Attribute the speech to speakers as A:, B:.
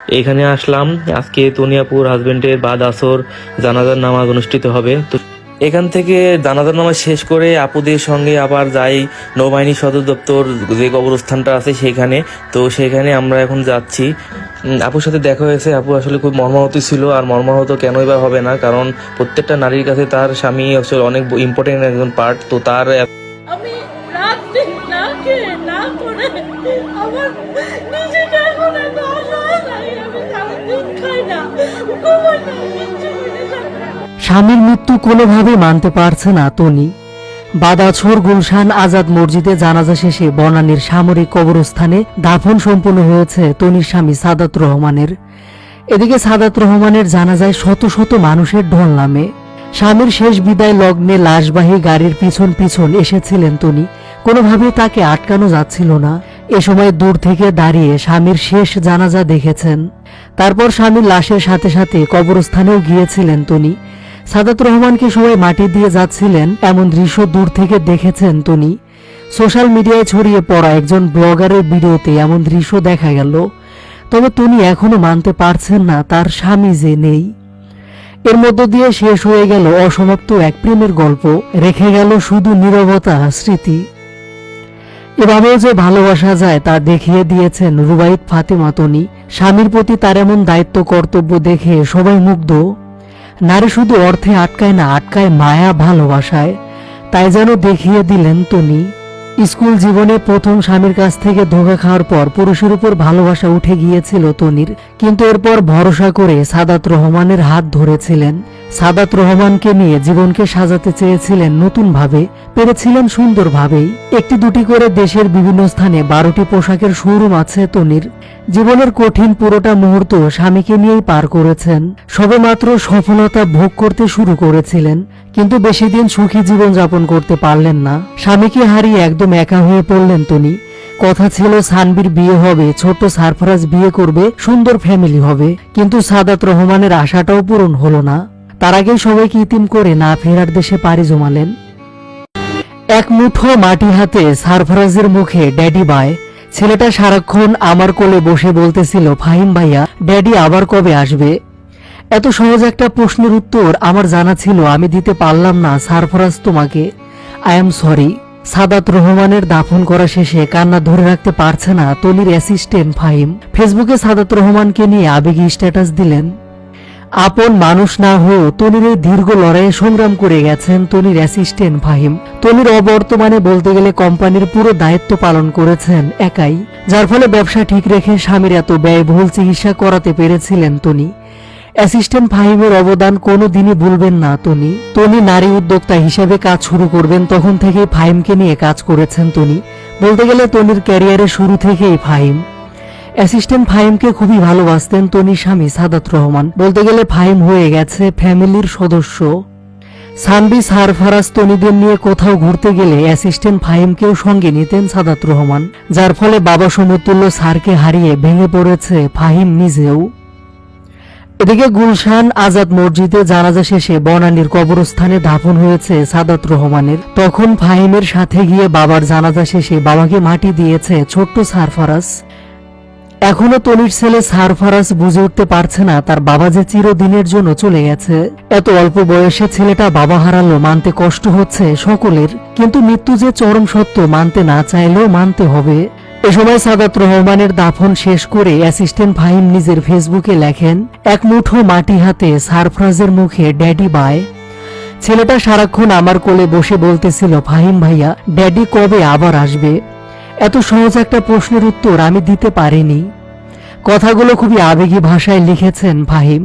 A: এখানে আসলাম। আজকে তনিয়াপুর হাজবেন্ডের বাদ আসর, জানাজার নামাজ অনুষ্ঠিত হবে। তো এখান থেকে জানাজার নামাজ শেষ করে আপুদের সঙ্গে আবার যাই নৌবাহিনী সদর দপ্তর যে কবরস্থানটা আছে সেখানে। তো সেখানে আমরা এখন যাচ্ছি। আপুর সাথে দেখা হয়েছে। আপু আসলে খুব মর্মাহত ছিল আর মর্মাহত কেনই বা হবে না, কারণ প্রত্যেকটা নারীর কাছে তার স্বামী আসলে অনেক ইম্পর্টেন্ট একজন পার্ট তো তার
B: আমি না
C: স্বামীর মৃত্যু কোনোভাবে মানতে পারছে না তনি। বাদাছর গুলশান আজাদ মসজিদে জানাজা শেষে বনানীর সামরিক কবরস্থানে দাফন সম্পন্ন হয়েছে তনির স্বামী সাদাত রহমানের। এদিকে সাদাত রহমানের জানাজায় শত শত মানুষের ঢল নামে। স্বামীর শেষ বিদায় লগ্নে লাশবাহী গাড়ির পিছন পিছন এসেছিলেন তনি। কোনোভাবে তাকে আটকানো যাচ্ছিল না। এ সময় দূর থেকে দাঁড়িয়ে স্বামীর শেষ জানাজা দেখেছেন। তারপর স্বামীর লাশের সাথে সাথে কবরস্থানেও গিয়েছিলেন তনি। সাদাত রহমানকে সবাই মাটি দিয়ে যাচ্ছিলেন এমন দৃশ্য দূর থেকে দেখেছেন তনি। সোশ্যাল মিডিয়ায় ছড়িয়ে পড়া একজন ব্লগারের ভিডিওতে এমন দৃশ্য দেখা গেল। তবে তনি এখনও মানতে পারছেন না তার স্বামী যে নেই। এর মধ্য দিয়ে শেষ হয়ে গেল অসমাপ্ত এক প্রেমের গল্প। রেখে গেল শুধু নীরবতা, স্মৃতি। এভাবেও যে ভালোবাসা যায় তা দেখিয়ে দিয়েছেন রুবাইত ফাতেমা তনি। স্বামীর প্রতি তার এমন দায়িত্ব, কর্তব্য দেখে সবাই মুগ্ধ। নারী শুধু অর্থে আটকায় না, আটকায় মায়া ভালোবাসায়। তাই যেন দেখিয়ে দিলেন তনি। স্কুল জীবনে প্রথম স্বামীর কাছ থেকে ধোকা খাওয়ার পর পুরুষের উপর ভালোবাসা উঠে গিয়েছিল তনির। কিন্তু এরপর ভরসা করে সাদাত রহমানের হাত ধরেছিলেন। সাদাত রহমানকে নিয়ে জীবনকে সাজাতে চেয়েছিলেন নতুনভাবে, পেরেছিলেন সুন্দরভাবেই। একটি দুটি করে দেশের বিভিন্ন স্থানে বারোটি পোশাকের শোরুম আছে তনির। জীবনের কঠিন পুরোটা মুহূর্ত স্বামীকে নিয়েই পার করেছেন। সবেমাত্র সফলতা ভোগ করতে শুরু করেছিলেন, কিন্তু বেশি দিন সুখী জীবন যাপন করতে পারলেন না। স্বামীকে হারিয়ে একদম একা হয়ে পড়লেন তনি। কথা ছিল, সানবির বিয়ে হবে, ছোট্ট সারফরাজ বিয়ে করবে, সুন্দর ফ্যামিলি হবে। কিন্তু সাদাত রহমানের আশাটাও পূরণ হলো না। তার আগেই সবাইকে ইতিম করে না ফেরার দেশে পাড়ি জমালেন। এক মুঠো মাটি হাতে সারফরাজের মুখে, ড্যাডি বায় ছেলেটা সারাক্ষণ আমার কোলে বসে বলতেছিল, ফাহিম ভাইয়া, ড্যাডি আবার কবে আসবে? এত সহজ একটা প্রশ্নের উত্তর আমার জানা ছিল, আমি দিতে পারলাম না, সারফরাজ তোমাকে আই এম সরি সাদাত রহমানের দাফন করা শেষে কান্না ধরে রাখতে পারছে না, তলির অ্যাসিস্ট্যান্ট ফাহিম। ফেসবুকে সাদাত রহমানকে নিয়ে আবেগী স্ট্যাটাস দিলেন। আপন মানুষ না হয়েও তনির এই দীর্ঘ লড়াইয়ে সংগ্রাম করে গেছেন তনির অ্যাসিস্ট্যান্ট ফাহিম। তনির অবর্তমানে বলতে গেলে কোম্পানির পুরো দায়িত্ব পালন করেছেন একাই, যার ফলে ব্যবসা ঠিক রেখে স্বামীর এত ব্যয়বহুল চিকিৎসা করাতে পেরেছিলেন তনি। অ্যাসিস্ট্যান্ট ফাহিমের অবদান কোনো দিনই ভুলবেন না তনি। তনি নারী উদ্যোক্তা হিসেবে কাজ শুরু করবেন তখন থেকেই ফাহিমকে নিয়ে কাজ করেছেন তনি। বলতে গেলে তনির ক্যারিয়ারের শুরু থেকেই ফাহিম। অ্যাসিস্ট্যান্ট ফাহিমকে খুবই ভালোবাসতেন তনির স্বামী সাদাত রহমান। বলতে গেলে ফাহিম হয়ে গেছে ফ্যামিলির সদস্য। সানবি, সারফারাজ তনিদের নিয়ে কোথাও ঘুরতে গেলে অ্যাসিস্ট্যান্ট ফাহিমকেও সঙ্গে নিতেন সাদাত রহমান। যার ফলে বাবা সমতুল্য স্যারকে হারিয়ে ভেঙে পড়েছে ফাহিম নিজেও। এদিকে গুলশান আজাদ মসজিদে জানাজা শেষে বনানীর কবরস্থানে দাফন হয়েছে সাদাত রহমানের। তখন ফাহিমের সাথে গিয়ে বাবার জানাজা শেষে বাবাকে মাটি দিয়েছে ছোট্ট সারফারাজ। এখনও তনির ছেলে সারফারাজ বুঝে উঠতে পারছে না তার বাবা যে চিরদিনের জন্য চলে গেছে। এত অল্প বয়সে ছেলেটা বাবা হারালো, মানতে কষ্ট হচ্ছে সকলের। কিন্তু মৃত্যু যে চরম সত্য, মানতে না চাইলেও মানতে হবে। এ সময় সাদাত রহমানের দাফন শেষ করে অ্যাসিস্ট্যান্ট ফাহিম নিজের ফেসবুকে লেখেন, এক মুঠো মাটি হাতে সারফরাজের মুখে ড্যাডি বায়। ছেলেটা সারাক্ষণ আমার কোলে বসে বলতেছিল ফাহিম ভাইয়া, ড্যাডি কবে আবার আসবে? এত সহজ একটা প্রশ্নের উত্তর আমি দিতে পারিনি। কথাগুলো খুবই আবেগী ভাষায় লিখেছেন ফাহিম।